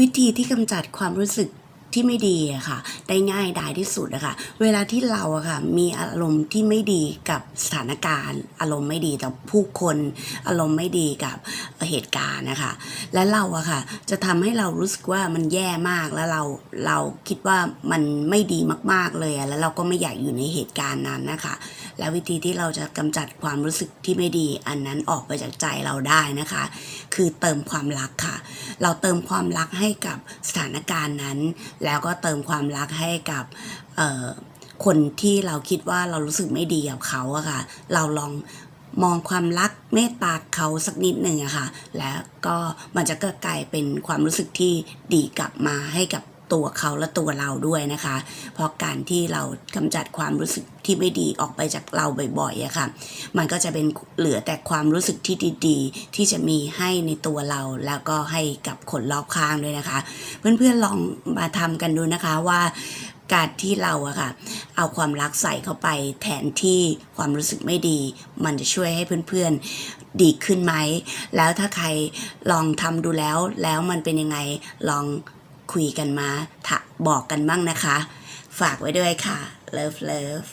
วิธีที่กำจัดความรู้สึก ที่ไม่ดีอะค่ะ ได้ง่ายดายที่สุดอะค่ะเวลาที่เราอะค่ะมีอารมณ์ที่ไม่ดีกับสถานการณ์ อารมณ์ไม่ดีต่อผู้คนอารมณ์ไม่ดีกับเหตุการณ์นะคะและเราอะค่ะจะทำให้เรารู้สึกว่ามันแย่มากแล้วเราเราคิดว่ามันไม่ดีมาก ๆเลยอะแล้วเราก็ไม่อยากอยู่ในเหตุการณ์นั้นนะคะและวิธีที่เราจะกำจัดความรู้สึกที่ไม่ดี อันนั้นออกไปจากใจเราได้นะคะ คือเติมความรักค่ะ เราเติมความรักให้กับสถานการณ์นั้นแล้วก็เติมความรักให้กับคนที่เราคิดว่าเรารู้สึกไม่ดีกับเขาอะค่ะ เราลองมองความรักเมตตาเขาสักนิดหนึ่งอะค่ะ แล้วก็มันจะกกลายเป็นความรู้สึกที่ดีกลับมาให้กับ ตัวเขาและตัวเราด้วยนะคะ เพราะการที่เรากำจัดความรู้สึกที่ไม่ดีออกไปจากเราบ่อยๆอะค่ะ มันก็จะเป็นเหลือแต่ความรู้สึกที่ดีๆ ที่จะมีให้ในตัวเราแล้วก็ให้กับคนรอบข้างด้วยนะคะ เพื่อนๆลองมาทำกันดูนะคะว่าการที่เราอะค่ะ เอาความรักใส่เข้าไปแทนที่ความรู้สึกไม่ดี มันจะช่วยให้เพื่อนๆดีขึ้นไหม แล้วถ้าใครลองทำดูแล้วแล้วมันเป็นยังไงลอง คุยกันมาบอกกันบ้างนะคะ ฝากไว้ด้วยค่ะ Love Love